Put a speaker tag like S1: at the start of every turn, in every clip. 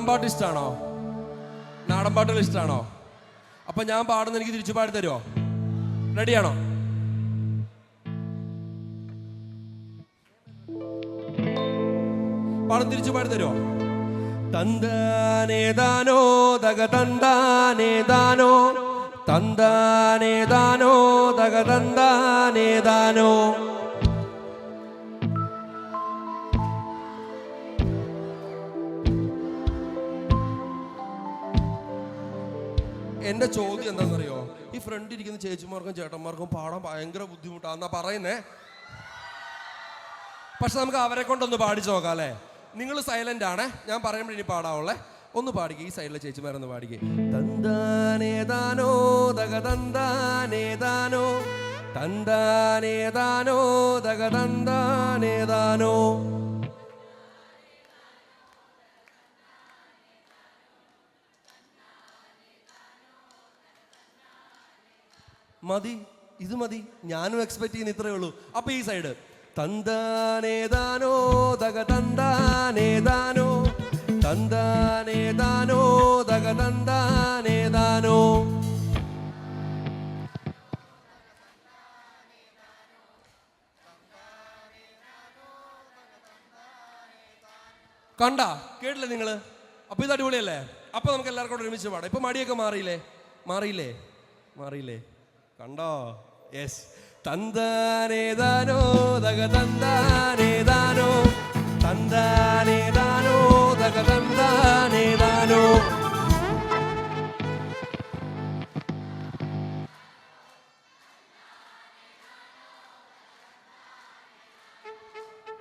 S1: നാടൻ പാട്ട് ഇഷ്ടമാണോ നാടൻ പാട്ടുകൾ ഇഷ്ടമാണോ അപ്പൊ ഞാൻ പാടുന്ന എനിക്ക് തിരിച്ചു പാടി തരുമോ റെഡിയാണോ? പാടം തിരിച്ചു പാടി തരുമോ തന്താനേതാനോ തക തന്താനേതാനോ തന്താനേതാനോ തക തന്താനേതാനോ എന്റെ ചോദ്യം എന്താണെന്നറിയോ? ഈ ഫ്രണ്ട് ഇരിക്കുന്ന ചേച്ചിമാർക്കും ചേട്ടന്മാർക്കും പാടാൻ ഭയങ്കര ബുദ്ധിമുട്ടാന്നാ പറയുന്നേ. പക്ഷെ നമുക്ക് അവരെ കൊണ്ടൊന്ന് പാടിച്ചു നോക്കാം അല്ലേ? നിങ്ങൾ സൈലന്റ് ആണേ. ഞാൻ പറയുമ്പോൾ ഇനി പാടാവുള്ളേ. ഒന്ന് പാടിക്കുക ഈ സൈഡിലെ ചേച്ചിമാരൊന്ന് പാടിക്കുക തന്താനേതാനോ തക തന്താനേതാനോ തന്താനേതാനോ. മതി ഇത് മതി ഞാനും എക്സ്പെക്ട് ചെയ്യുന്ന ഇത്രയേ ഉള്ളൂ. അപ്പൊ ഈ സൈഡ് തന്താനേതാനോ തക തന്താനേതാനോ തന്താനേതാനോ തക തന്താനേതാനോ. കണ്ട? കേട്ടില്ലേ നിങ്ങൾ? അപ്പൊ ഇത് അടിപൊളിയല്ലേ? അപ്പൊ നമുക്ക് എല്ലാവർക്കും കൂടെ ഒരുമിച്ച് പാടാം. ഇപ്പൊ മടിയൊക്കെ മാറിയില്ലേ? മാറിയില്ലേ? മാറിയില്ലേ? കണ്ടോ? യെസ് തന്താനേതാനോ തക തന്താനേതാനോ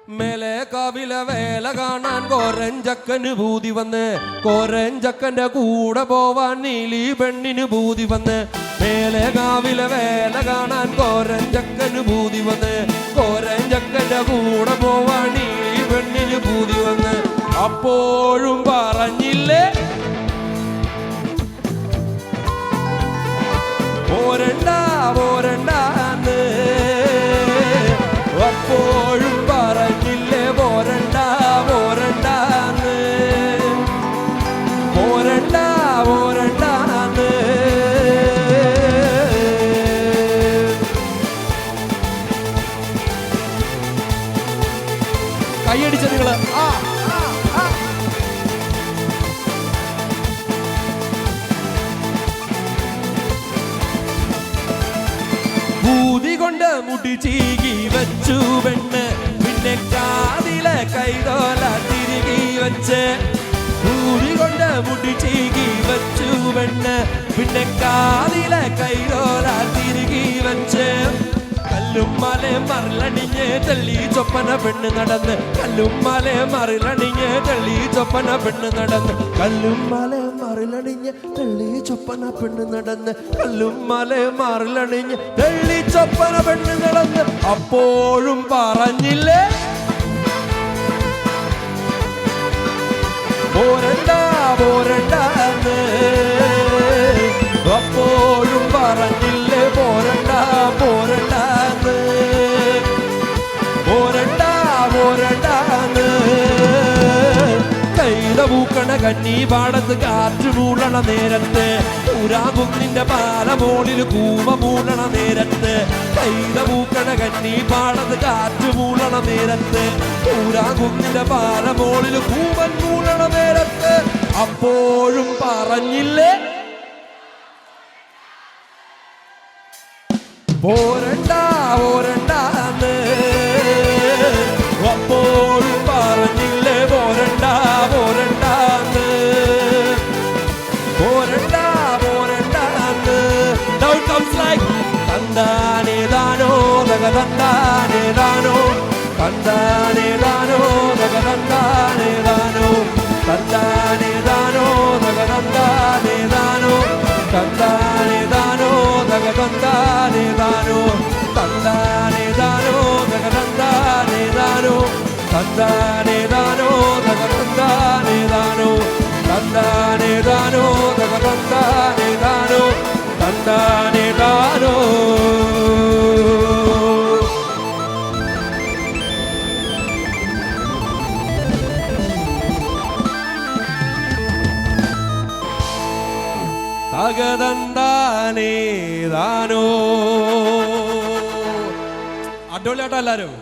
S1: മേലെ കവില വേല കാണാൻ കോരഞ്ചക്കന് ഭൂതി വന്ന്. കോരഞ്ചക്കന്റെ കൂടെ പോവാൻ നീലി പെണ്ണിന് ഭൂതി വന്ന്. മേലെ കാവില വേല കാണാൻ കോരഞ്ചക്കന് ഭൂതി വന്ന്. കോരഞ്ചക്കന്റെ കൂടെ പോവാൻ നീലി പെണ്ണിന് ഭൂതി വന്ന്. അപ്പോഴും കൈയടിച്ച ആ, ആ. ഭൂതി കൊണ്ട് മുടി ചീകി വെച്ചു പെണ്ണ്. പിന്നെ കാതിലെ കൈതോല തിരികി വെച്ച്. ഭൂതി കൊണ്ട് മുടി ചീകി വെച്ചു പെണ്ണ്. പിന്നെ കാതിലെ കൈതോല തിരികി വെച്ച്. കല്ലും മലയും മറിലണിഞ്ഞ് തള്ളി ചൊപ്പന പെണ്ണ് നടന്ന്. കല്ലും മലയും മറിലണിഞ്ഞ് തള്ളി ചൊപ്പന പെണ്ണ് നടന്ന്. കല്ലും മലയും മറിലണിഞ്ഞ് തള്ളി ചൊപ്പന പെണ്ണ് നടന്ന്. കല്ലും മലയും മറിലണിഞ്ഞ് തള്ളി ചൊപ്പന പെണ്ണ് നടന്ന്. അപ്പോഴും പറഞ്ഞില്ലേ? പോരണ്ട പോരണ്ടെന്ന് പൂക്കണ കന്നി പാടത്ത് കാറ്റ് മൂളണ നേരത്ത്. ഊരാകുന്നിന്റെ പാലമോളിൽ കൂവ മൂളണ നേരത്ത്. കൈത പൂക്കണ കന്നി പാടത്ത് കാറ്റ് മൂളണ നേരത്ത്. ഊരാകുന്നിന്റെ പാലമോളിൽ കൂവൻ മൂളണ നേരത്ത്. അപ്പോഴും പറഞ്ഞില്ലേ? പോരണ്ട പോരണ്ടാന്ന് തക തന്താനേതാനോ തന്താനേതാനോ തക തന്താനേതാനോ തന്താനേതാനോ തക തന്താനേതാനോ തന്താനേതാനോ തക തകതന്താനേ താനോ അടിപൊളിയാട്ടോ എല്ലാരും.